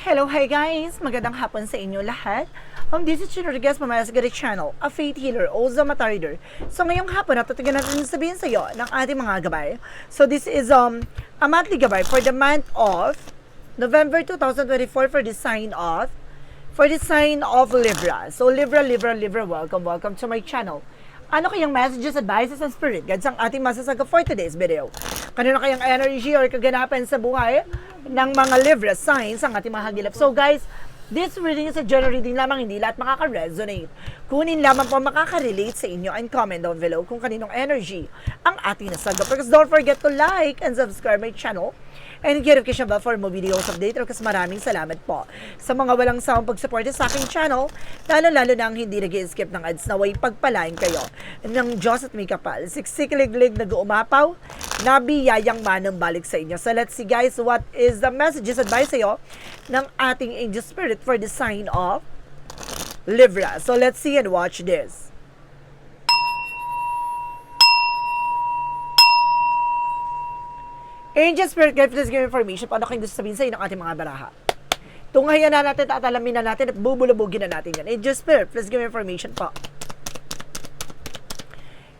Hello, hi guys! Magandang hapon sa inyo lahat. Um, this is Chino Rodriguez from my Asgari channel, a faith healer, also a reader. So ngayong hapon, natatagan natin sabihin sa iyo ng ating mga gabay. So this is um a monthly gabay for the month of November 2024 for the sign of for the sign of Libra. So Libra, Libra, Libra, welcome, welcome to my channel. Ano kayang messages, advices, and spirit guides ang ating masasaga for today's video? Kanino kayang energy or kaganapan sa buhay ng mga Libra signs ang ating mahagilap? So guys, this reading is a general reading lamang, hindi lahat makaka-resonate. Kunin lamang po makaka-relate sa inyo and comment down below kung kaninong energy ang ating nasaga. Because don't forget to like and subscribe my channel and notification bell for more videos update. Kasi maraming salamat po sa mga walang sawang pagsuporta sa aking channel, lalo-lalo na ang hindi nag skip ng ads na way pagpalain kayo ng Diyos at may kapal. Siksikiliglig nag-uumapaw, nabiyayang manang balik sa inyo. So let's see guys, what is the messages advice sa'yo ng ating angel spirit for the sign of Libra. So let's see and watch this. Angel Spirit Guide, please give information paano kayo gusto sabihin sa inyo ng ating mga baraha. Tunghayan na natin, tatalamin na natin at bubulabugin na natin yan. Angel Spirit, please give information po.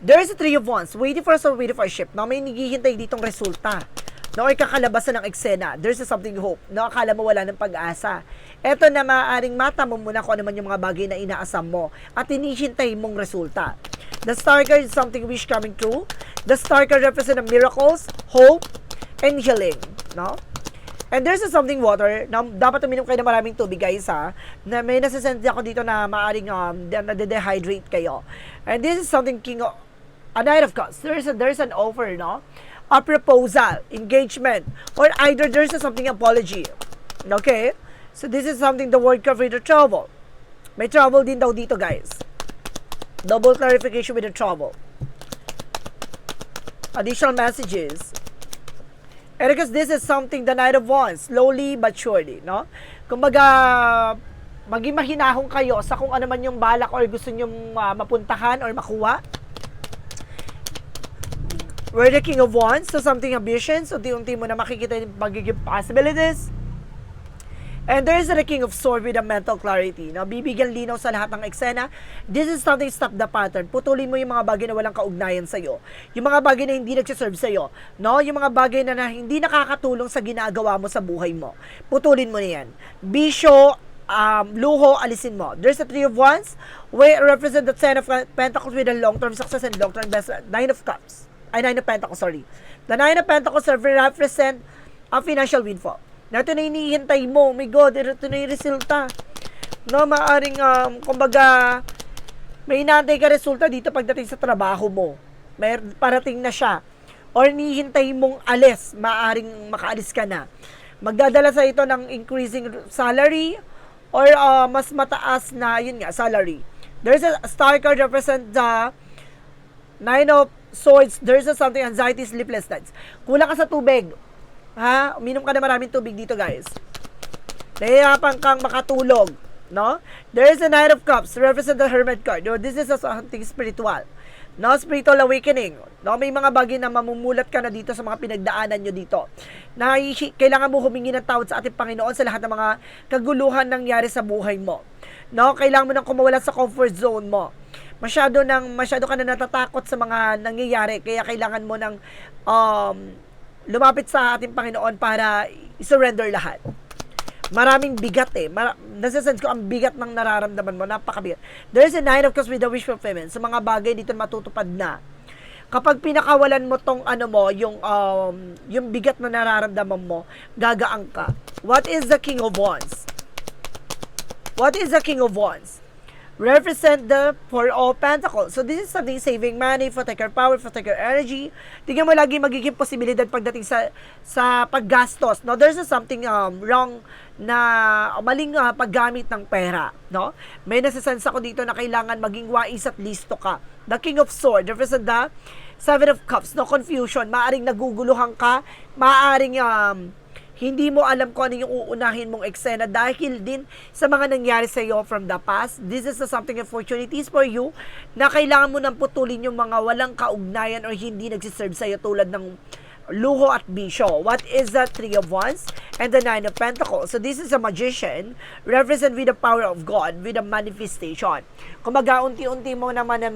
There is a three of wands, waiting for or waiting for a ship. No, may naghihintay ditong resulta. No, ay kakalabasan ng eksena. There's a something hope. No, akala mo wala ng pag-asa. Eto na maaaring mata mo muna kung ano man yung mga bagay na inaasam mo at hinihintay mong resulta. The star card is something wish coming true. The star card represent miracles, hope, and healing. No? And there's a something water na dapat uminom kayo ng maraming tubig guys ha. Na may nasasend ako dito na maaring um, na dehydrate kayo. And this is something king of, a night of cups. There's a, there's an offer, no? A proposal, engagement, or either there's a something apology. Okay? So this is something the word cover the trouble. May trouble din daw dito guys. Double clarification with the trouble. Additional messages. And because this is something the Knight of Wands, slowly but surely, no? Kumbaga, maging mahinahon kayo sa kung ano man yung balak or gusto nyong uh, mapuntahan or makuha. We're the King of Wands, so something ambition, so unti-unti mo na makikita yung magiging possibilities. And there is the King of Swords with a mental clarity. No? Bibigyan linaw sa lahat ng eksena. This is something stop the pattern. Putulin mo yung mga bagay na walang kaugnayan sa'yo. Yung mga bagay na hindi nagsiserve sa'yo. No? Yung mga bagay na, na hindi nakakatulong sa ginagawa mo sa buhay mo. Putulin mo na yan. Bisyo, um, luho, alisin mo. There's a Three of Wands, where represent the Ten of Pentacles with a long-term success and long-term investment. Nine of Cups. Ay, Nine of Pentacles, sorry. The Nine of Pentacles represent a financial windfall. Na ito na hinihintay mo. Oh my God, ito na yung resulta. No, maaring, um, kumbaga, may inaantay ka resulta dito pagdating sa trabaho mo. May parating na siya. Or nihintay mong alis, maaring makaalis ka na. Magdadala sa ito ng increasing salary or uh, mas mataas na, yun nga, salary. There's a star card represent the nine of swords. There's a something anxiety, sleepless nights. Kulang ka sa tubig. Ha? Uminom ka na maraming tubig dito, guys. Nahihirapan kang makatulog. No? There is a Knight of Cups, represent the Hermit card. No, this is a something spiritual. No, spiritual awakening. No, may mga bagay na mamumulat ka na dito sa mga pinagdaanan nyo dito. Na kailangan mo humingi ng tawad sa ating Panginoon sa lahat ng mga kaguluhan nangyari sa buhay mo. No, kailangan mo nang kumawala sa comfort zone mo. Masyado nang masyado ka na natatakot sa mga nangyayari kaya kailangan mo nang um, lumapit sa ating Panginoon para i-surrender lahat. Maraming bigat eh. Mar- nasa-sense ko ang bigat ng nararamdaman mo. Napakabigat. There is a nine of cups with the wish fulfillment. Sa mga bagay dito matutupad na. Kapag pinakawalan mo tong ano mo, yung um, yung bigat na nararamdaman mo, gagaan ka. What is the King of Wands? What is the King of Wands? Represent the Four of Pentacles. So this is something saving money, protect your power, protect your energy. Tingnan mo lagi magiging posibilidad pagdating sa sa paggastos. No, there's something um, wrong na maling uh, paggamit ng pera, no? May nasisense ako dito na kailangan maging wais at listo ka. The King of Swords represent the Seven of Cups, no confusion, maaring naguguluhan ka, maaring um, hindi mo alam kung ano yung uunahin mong eksena dahil din sa mga nangyari sa iyo from the past. This is a something opportunities for you na kailangan mo nang putulin yung mga walang kaugnayan or hindi nagsiserve sa iyo tulad ng luho at bisyo. What is the Three of Wands and the Nine of Pentacles? So this is a magician, represent with the power of God, with the manifestation. Kumbaga, unti-unti mo naman na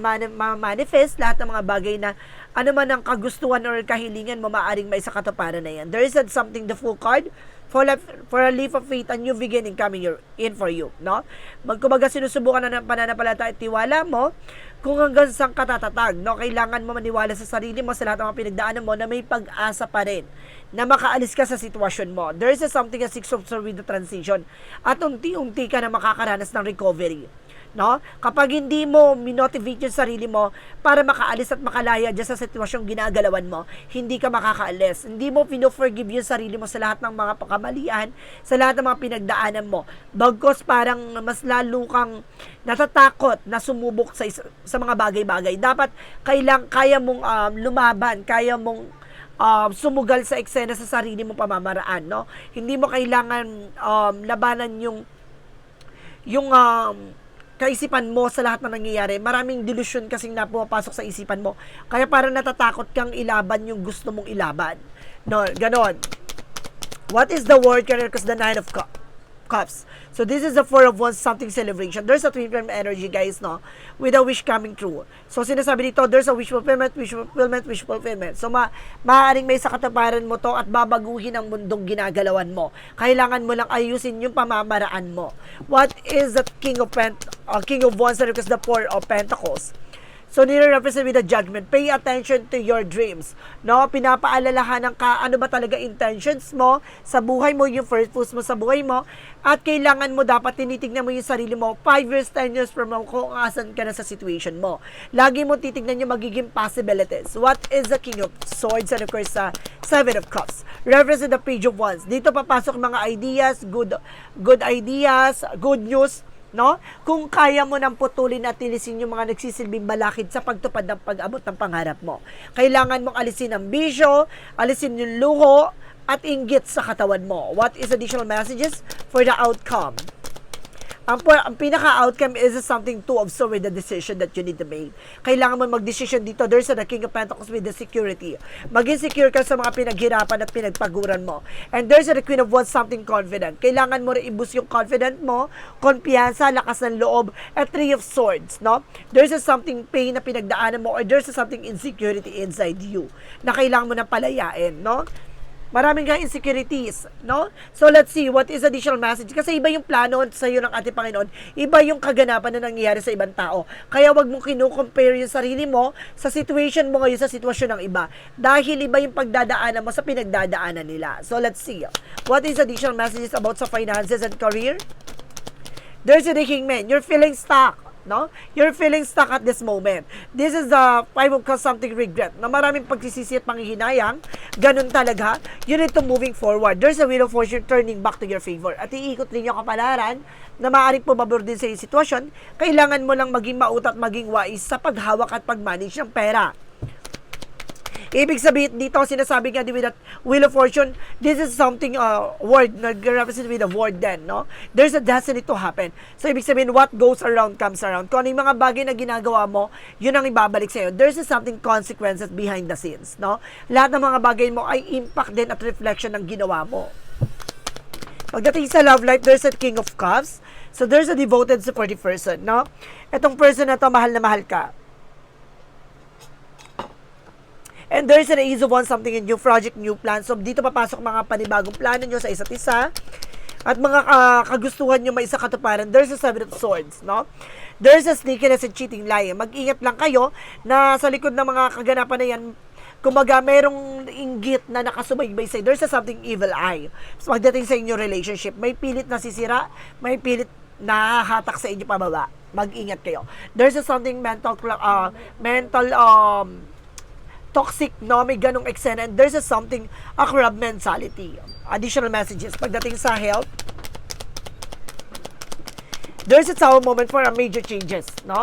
manifest lahat ng mga bagay na ano man ang kagustuhan or kahilingan mo, maaring may sa na yan. There is something, the full card, for a, for a leap of faith, a new beginning coming your, in for you, no? Magkumaga sinusubukan na ng pananampalataya at tiwala mo, kung hanggang saan katatatag, no? Kailangan mo maniwala sa sarili mo sa lahat ng mga pinagdaanan mo na may pag-asa pa rin na makaalis ka sa sitwasyon mo. There is a something a six of with the transition at unti-unti ka na makakaranas ng recovery no? Kapag hindi mo minotivate yung sarili mo para makaalis at makalaya dyan sa sitwasyong ginagalawan mo, hindi ka makakaalis. Hindi mo pino-forgive yung sarili mo sa lahat ng mga pakamalian, sa lahat ng mga pinagdaanan mo. Bagkos parang mas lalo kang natatakot na sumubok sa, sa mga bagay-bagay. Dapat kailang, kaya mong um, lumaban, kaya mong um, sumugal sa eksena sa sarili mo pamamaraan, no? Hindi mo kailangan um, labanan yung yung um, kaisipan mo sa lahat ng nangyayari. Maraming delusion kasing na pumapasok sa isipan mo. Kaya parang natatakot kang ilaban yung gusto mong ilaban. No, ganon. What is the word career? Because the nine of cu- cups. So this is the four of wands, something celebration. There's a twin flame energy, guys, no? With a wish coming true. So sinasabi dito, there's a wish fulfillment, wish fulfillment, wish fulfillment. So ma maaaring may sakataparan mo to at babaguhin ang mundong ginagalawan mo. Kailangan mo lang ayusin yung pamamaraan mo. What is the king of pent uh, king of wands because the four of pentacles? So, nire-represent with the judgment. Pay attention to your dreams. No? Pinapaalalahanan ka ano ba talaga intentions mo sa buhay mo, yung first post mo sa buhay mo. At kailangan mo dapat tinitignan mo yung sarili mo 5 years, 10 years from now kung asan ka na sa situation mo. Lagi mo titignan yung magiging possibilities. What is the King of Swords and of course sa Seven of Cups? Represent the Page of Wands. Dito papasok mga ideas, good good ideas, good news, no? Kung kaya mo nang putulin at tilisin yung mga nagsisilbing balakid sa pagtupad ng pag-abot ng pangarap mo. Kailangan mong alisin ang bisyo, alisin yung luho, at inggit sa katawan mo. What is additional messages for the outcome? Ang, ang pinaka-outcome is something to observe with the decision that you need to make. Kailangan mo mag-decision dito. There's a King of Pentacles with the security. Maging secure ka sa mga pinaghirapan at pinagpaguran mo. And there's a Queen of Wands, something confident. Kailangan mo rin i-boost yung confident mo, kumpiyansa, lakas ng loob, at Three of Swords, no? There's a something pain na pinagdaanan mo or there's a something insecurity inside you na kailangan mo na palayain, no? Maraming nga insecurities, no? So let's see what is additional message kasi iba yung plano sa iyo ng ating Panginoon, iba yung kaganapan na nangyayari sa ibang tao. Kaya wag mong kinu-compare yung sarili mo sa situation mo ngayon sa sitwasyon ng iba dahil iba yung pagdadaanan mo sa pinagdadaanan nila. So let's see. What is additional messages about sa finances and career? There's a king man. You're feeling stuck. No? You're feeling stuck at this moment. This is the five of cups something regret. Na maraming pagsisisi at panghihinayang. Ganun talaga. You need to moving forward. There's a wheel of fortune turning back to your favor. At iikot din yung kapalaran na maaaring pumabor din sa sitwasyon. Kailangan mo lang maging mautat, maging wais sa paghawak at pag-manage ng pera. Ibig sabihin dito, sinasabi nga din that Wheel of Fortune, this is something, uh, word, nag-represent with a word then, no? There's a destiny to happen. So, ibig sabihin, what goes around comes around. Kung ano yung mga bagay na ginagawa mo, yun ang ibabalik sa'yo. There's a something consequences behind the scenes, no? Lahat ng mga bagay mo ay impact din at reflection ng ginawa mo. Pagdating sa love life, there's a King of Cups. So, there's a devoted supportive person, no? Itong person na to, mahal na mahal ka. And there's an ease of something in new project, new plan. So, dito papasok mga panibagong plano nyo sa isa't isa. At mga ah, kagustuhan nyo may isa katuparan. There's a seven of swords, no? There's a sneakiness and cheating lying. Mag-ingat lang kayo na sa likod ng mga kaganapan na yan, kumbaga, merong inggit na nakasubaybay sa'yo. There's a something evil eye. So, pagdating sa inyo relationship, may pilit na sisira, may pilit na hatak sa inyo pababa. Mag-ingat kayo. There's a something mental, uh, mental, um, toxic, no? May ganong eksena. And there's a something, a crab mentality. Additional messages. Pagdating sa health, there's a tower moment for a major changes, no?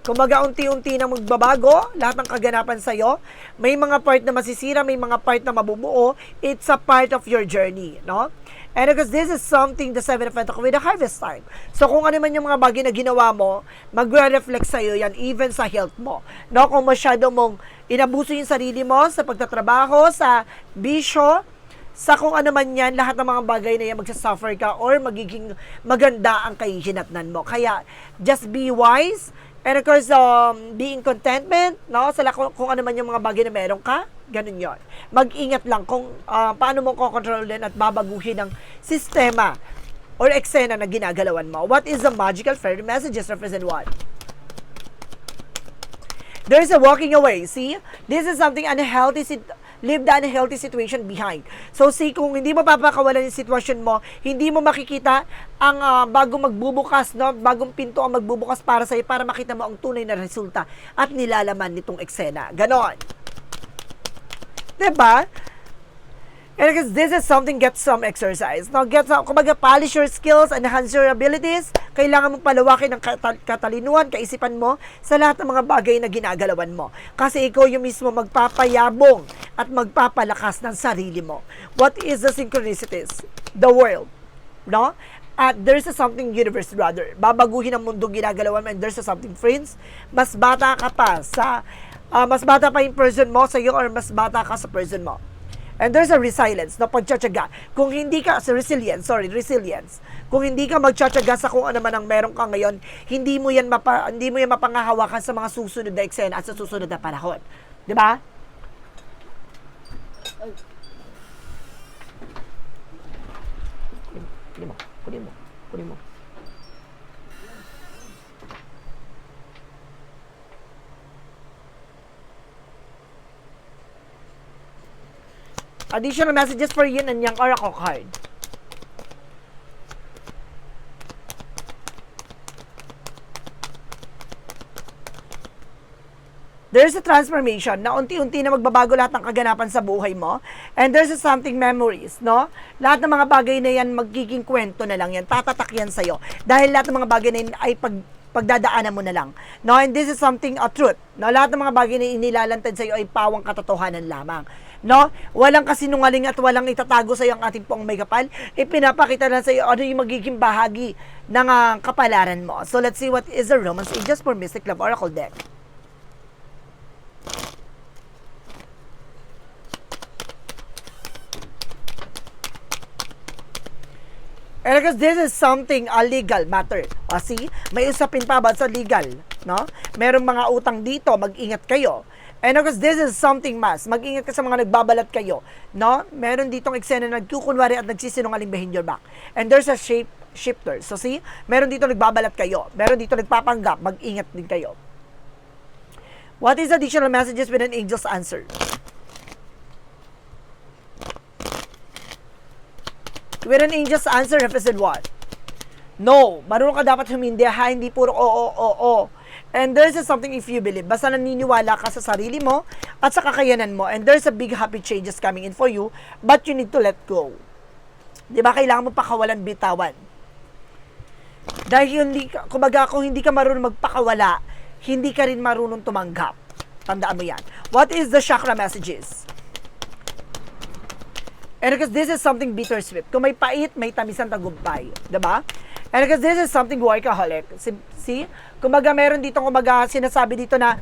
Kumaga unti-unti na magbabago, lahat ng kaganapan sa'yo. May mga part na masisira, may mga part na mabubuo. It's a part of your journey, no? And because this is something, the Seven of Pentacles with the harvest time. So kung ano man yung mga bagay na ginawa mo, magre-reflect sa'yo yan, even sa health mo. No, kung masyado mong inabuso yung sarili mo sa pagtatrabaho, sa bisyo, sa kung ano man yan, lahat ng mga bagay na yan, magsasuffer ka or magiging maganda ang kahihinatnan mo. Kaya, just be wise, and of course, um, being contentment, no? Sa kung, kung ano man yung mga bagay na meron ka, ganun yon. Mag-ingat lang kung ah, paano mo kokontrolin at babaguhin ang sistema or eksena na ginagalawan mo. What is the magical fairy messages represent what? There's a walking away. See? This is something unhealthy. Leave the unhealthy situation behind. So, see, kung hindi mo papakawalan yung sitwasyon mo, hindi mo makikita ang ah, bagong magbubukas, no? bagong pinto ang magbubukas para sa'yo para makita mo ang tunay na resulta at nilalaman nitong eksena. Ganon. Diba? And because this is something, get some exercise. Now, get some, kumbaga, polish your skills, enhance your abilities. Kailangan mong palawakin ang kata- katalinuhan, kaisipan mo sa lahat ng mga bagay na ginagalawan mo. Kasi ikaw yung mismo magpapayabong at magpapalakas ng sarili mo. What is the synchronicities? The world. No? At there's a something universe, brother. Babaguhin ang mundo ginagalawan mo and there's a something, friends. Mas bata ka pa sa, ah, mas bata pa yung person mo sa iyo or mas bata ka sa person mo. And there's a resilience, no, pagtsatsaga. Kung hindi ka, sa resilience, sorry, resilience. Kung hindi ka magtsatsaga sa kung ano man ang meron ka ngayon, hindi mo yan mapa, hindi mo yan mapangahawakan sa mga susunod na eksena at sa susunod na panahon. Di ba? Kunin mo, kunin mo, kunin mo. Additional messages for yin and yang oracle card. There's a transformation na unti-unti na magbabago lahat ng kaganapan sa buhay mo. And there's a something memories, no? Lahat ng mga bagay na yan, magiging kwento na lang yan. Tatatak yan sa'yo. Dahil lahat ng mga bagay na yan ay pag, pagdadaanan mo na lang. No? And this is something a truth. No? Lahat ng mga bagay na inilalantad sa'yo ay pawang katotohanan lamang. No? Walang kasinungaling at walang itatago sa ang ating pong may kapal. Ipinapakita lang sa iyo ano yung magiging bahagi ng ah, kapalaran mo. So let's see what is the Romance Ages for Mystic Love Oracle deck. And because this is something a legal matter. O see, may usapin pa ba sa legal, no? Merong mga utang dito, mag-ingat kayo. And because this is something mas, mag-ingat ka sa mga nagbabalat kayo, no? Meron ditong eksena na nagkukunwari at nagsisinungaling behind your back. And there's a shape shifter. So see, meron dito nagbabalat kayo. Meron dito nagpapanggap, mag-ingat din kayo. What is additional messages with an angel's answer? With an angel's answer, represent what? No. Marunong ka dapat humindi ha, hindi puro oo, oo, oo. And there's a something if you believe. Basta naniniwala ka sa sarili mo at sa kakayanan mo. And there's a big happy changes coming in for you, but you need to let go. Di ba? Kailangan mo pakawalan bitawan. Dahil hindi ka, kumbaga kung hindi ka marunong magpakawala, hindi ka rin marunong tumanggap. Tandaan mo yan. What is the chakra messages? And because this is something bittersweet. Kung may pait, may tamis ang tagumpay. 'di ba? And because this is something workaholic. See? Kumbaga meron dito, kumbaga sinasabi dito na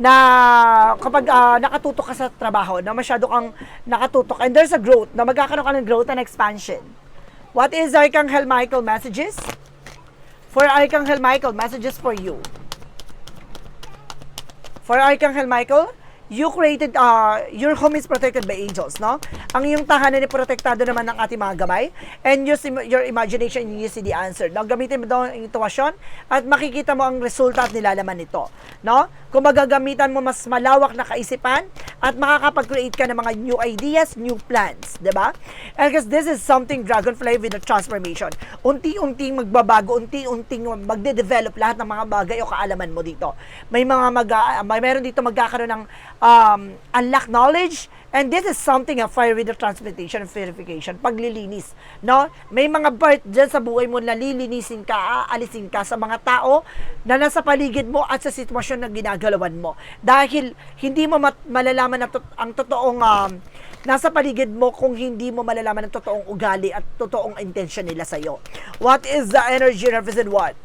na kapag ah, nakatutok ka sa trabaho, na masyado kang nakatutok, and there's a growth, na magkakaroon ka ng growth and expansion. What is Archangel Michael messages? For Archangel Michael, messages for you. For Archangel Michael, you created, uh, your home is protected by angels, no? Ang iyong tahanan ay protektado naman ng ating mga gabay. And use your imagination, you see the answer. No? Gamitin mo daw ang intuition at makikita mo ang resulta at nilalaman nito. No? Kung magagamitan mo mas malawak na kaisipan at makakapag-create ka ng mga new ideas, new plans. 'di ba? And because this is something dragonfly with a transformation. Unti-unting magbabago, unti-unting magde-develop lahat ng mga bagay o kaalaman mo dito. May mga mag may meron dito magkakaroon ng um, unlock knowledge, and this is something a fire with the transmutation and purification, paglilinis, no? May mga part dyan sa buhay mo na lilinisin ka, aalisin ka sa mga tao na nasa paligid mo at sa sitwasyon na ginagalawan mo. Dahil hindi mo mat- malalaman ang, tot- ang totoong um, nasa paligid mo kung hindi mo malalaman ang totoong ugali at totoong intention nila sa'yo. What is the energy represent what?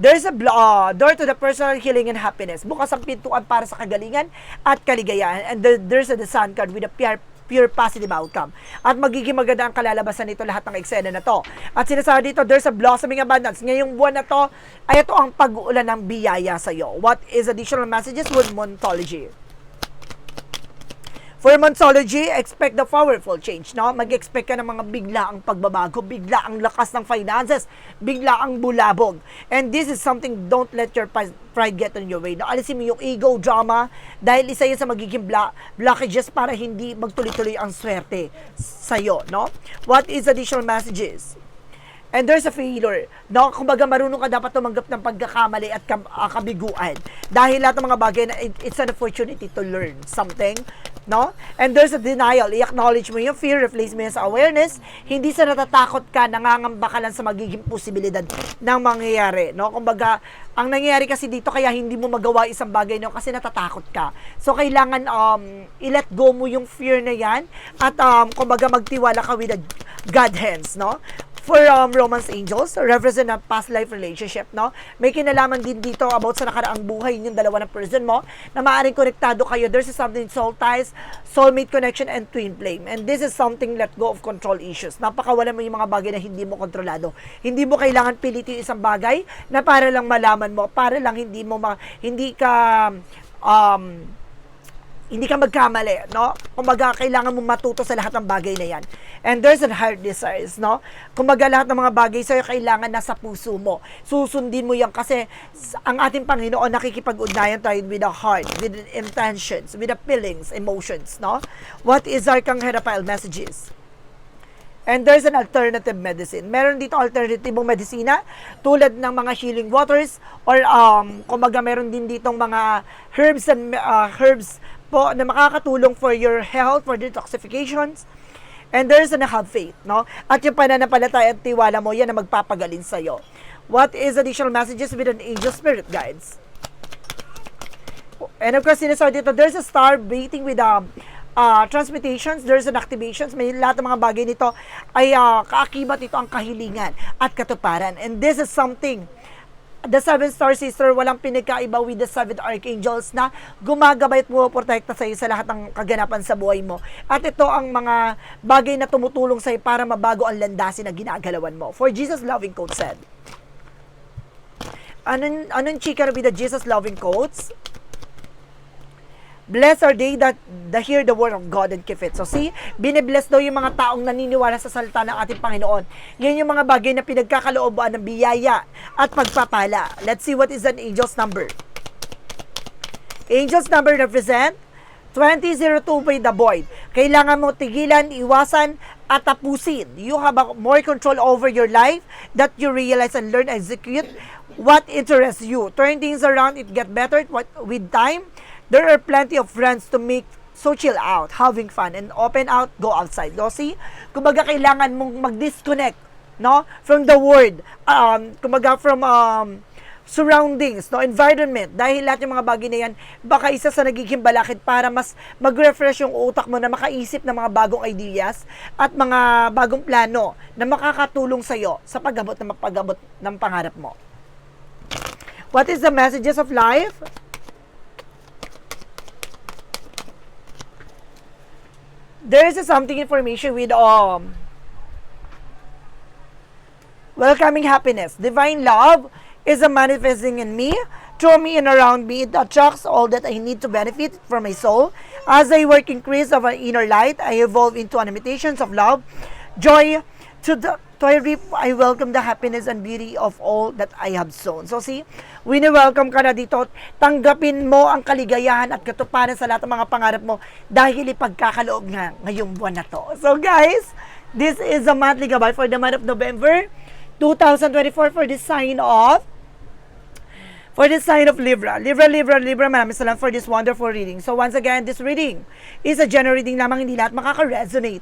There's a uh, door to the personal healing and happiness. Bukas ang pintuan para sa kagalingan at kaligayahan. And there, there's a the sun card with a pure, pure positive outcome. At magiging maganda ang kalalabasan nito lahat ng eksena na to. At sinasabi dito, there's a blossoming abundance. Ngayong buwan na to, ay ito ang pag-uulan ng biyaya sa iyo. What is additional messages with Montology? For Monsology, expect the powerful change, no? Mag-expect ka ng mga bigla ang pagbabago, bigla ang lakas ng finances, bigla ang bulabog. And this is something, don't let your pride get in your way. No? Alisin mo yung ego drama dahil isa yan sa magiging bla- blockages para hindi magtuloy-tuloy ang swerte sa'yo, no? What is additional messages? And there's a failure. No? Kumbaga, marunong ka dapat tumanggap ng pagkakamali at ah, kabiguan. Dahil lahat ng mga bagay na it- it's an opportunity to learn something. No? And there's a denial. I-acknowledge mo yung fear, replace mo yun sa awareness. Hindi sa natatakot ka, nangangamba ka lang sa magiging posibilidad ng mangyayari. No? Kumbaga, ang nangyayari kasi dito kaya hindi mo magawa isang bagay no kasi natatakot ka. So kailangan um i-let go mo yung fear na yan at um kumbaga magtiwala ka with the God hands, no? For um, romance angels, represent a past life relationship, no? May kinalaman din dito about sa nakaraang buhay yung dalawa ng person mo na maaaring konektado kayo. There's something soul ties, soulmate connection, and twin flame. And this is something let go of control issues. Napakawala mo yung mga bagay na hindi mo kontrolado. Hindi mo kailangan pilitin isang bagay na para lang malaman mo, para lang hindi mo ma, hindi ka um, hindi ka magkamali, no? Kumbaga, kailangan mo matuto sa lahat ng bagay na yan. And there's a heart desires, no? Kumbaga, lahat ng mga bagay sa'yo, kailangan nasa puso mo. Susundin mo yan kasi ang ating Panginoon, nakikipag-ugnayan tayo with the heart, with intentions, with the feelings, emotions, no? What is our Kangherapile messages? And there's an alternative medicine. Meron dito alternatibong medisina tulad ng mga healing waters or um kumbaga meron din ditong mga herbs and uh, herbs po na makakatulong for your health, for detoxifications. And there's an have faith, no? At yung pananampalataya at tiwala mo, yan na magpapagaling sa'yo. What is additional messages with an angel spirit guides? And of course, sinasabi dito, there's a star waiting with um, uh, transmutations, there's an activations, may lahat ng mga bagay nito ay uh, kaakibat nito ang kahilingan at katuparan. And this is something the seven star sister walang pinagkaiba with the seven archangels na gumagabay at pumoprotekta sa iyo sa lahat ng kaganapan sa buhay mo. At ito ang mga bagay na tumutulong sa iyo para mabago ang landasin na ginagalawan mo. For Jesus loving quote said. Anong, anong chika with the Jesus loving quotes? Blessed are they that, that hear the word of God and keep it. So see, binibless daw yung mga taong naniniwala sa salita ng ating Panginoon. Yan yung mga bagay na pinagkakalooban ng biyaya at pagpapala. Let's see what is an angel's number. Angel's number represent 2002 by the void. Kailangan mo tigilan, iwasan, at tapusin. You have a more control over your life that you realize and learn, execute what interests you. Turn things around, it get better with time. There are plenty of friends to make so chill out, having fun, and open out, go outside. See? Kumbaga, kailangan mong mag-disconnect, no? From the world. Um, kumbaga, from um, surroundings, no, environment, dahil lahat ng mga bagay na yan, baka isa sa nagiging balakid para mas mag-refresh yung utak mo na makaisip ng mga bagong ideas at mga bagong plano na makakatulong sa'yo sa pagabot na mapagabot ng pangarap mo. What is the messages of life? There is something information with um welcoming happiness. Divine love is a manifesting in me, through me and around me. It attracts all that I need to benefit from my soul. As I work increase of an inner light, I evolve into an imitations of love, joy, to the to I reap, I welcome the happiness and beauty of all that I have sown. So see, wini-welcome ka na dito. Tanggapin mo ang kaligayahan at katuparan sa lahat ng mga pangarap mo dahil ipagkakaloob nga ngayong buwan na to. So guys, this is a monthly gabay for the month of November 2024 for this sign of for the sign of Libra. Libra, Libra, Libra, maraming salamat for this wonderful reading. So once again, this reading is a general reading lamang, hindi lahat makaka-resonate.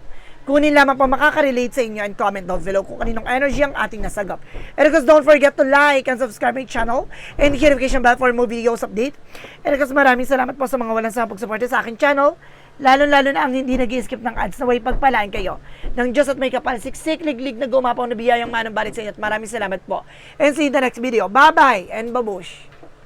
Kunin lamang pa makaka-relate sa inyo and comment down below kung kaninong energy ang ating nasagap. And of course, don't forget to like and subscribe my channel and hit notification bell for more videos update. And of course, maraming salamat po sa mga walang sa pagsuporta sa aking channel. Lalo-lalo na ang hindi nag skip ng ads na way pagpalaan kayo ng Diyos at may kapal siksik, liglig na gumapaw na biyayang manang balik sa inyo at maraming salamat po. And see you in the next video. Bye-bye and babush!